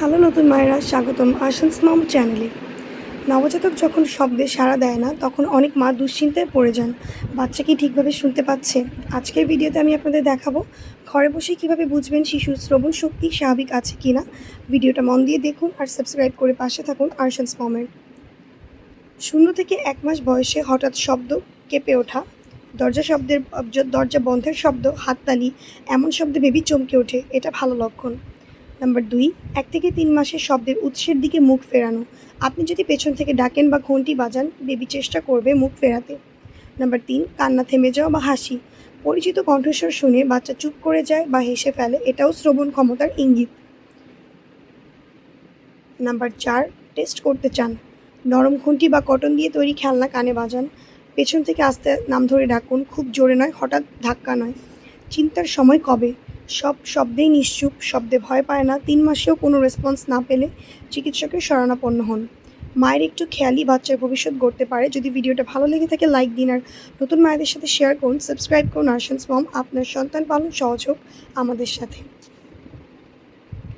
Hello নতুন মায়েরা স্বাগতম আশান্স মম চ্যানেলে। নবজাতক যখন শব্দে সাড়া দেয় না, তখন অনেক মা দুশ্চিন্তায় পড়ে যান। বাচ্চা কি ঠিকভাবে শুনতে পাচ্ছে? আজকের ভিডিওতে আমি আপনাদের দেখাবো, ঘরে বসে কীভাবে বুঝবেন শিশুর শ্রবণ শক্তি স্বাভাবিক আছে কি না ভিডিওটা মন দিয়ে দেখুন আর সাবস্ক্রাইব করে পাশে থাকুন আরশান্স মমের। শূন্য থেকে এক মাস বয়সে হঠাৎ শব্দ কেঁপে ওঠা, দরজা শব্দের, দরজা বন্ধের শব্দ, হাততালি, এমন শব্দে বেবি চমকে ওঠে, এটা ভালো লক্ষণ। নাম্বার দুই, এক থেকে তিন মাসের শব্দের উৎসের দিকে মুখ ফেরানো। আপনি যদি পেছন থেকে ডাকেন বা ঘন্টি বাজান, বেবি চেষ্টা করবে মুখ ফেরাতে। নাম্বার তিন, কান্না থেমে যাওয়া বা হাসি। পরিচিত কণ্ঠস্বর শুনে বাচ্চা চুপ করে যায় বা হেসে ফেলে, এটাও শ্রবণ ক্ষমতার ইঙ্গিত। নাম্বার চার, টেস্ট করতে চান। নরম ঘন্টি বা কটন দিয়ে তৈরি খেলনা কানে বাজান। পেছন থেকে আস্তে নাম ধরে ডাকুন, খুব জোরে নয়, হঠাৎ ধাক্কা নয়। চিন্তার সময় কবে? সব শব্দেই নিশ্চুপ, শব্দে ভয় পায় না, তিন মাসেও কোনো রেসপন্স না পেলে চিকিৎসকের শরণাপন্ন হন। মায়ের একটু খেয়ালি বাচ্চার ভবিষ্যৎ গড়তে পারে। যদি ভিডিওটা ভালো লেগে থাকে লাইক দিন আর নতুন মায়েদের সাথে শেয়ার করুন সাবস্ক্রাইব করুন আর্শান্স মম আপনার সন্তান পালন সহজ হোক আমাদের সাথে।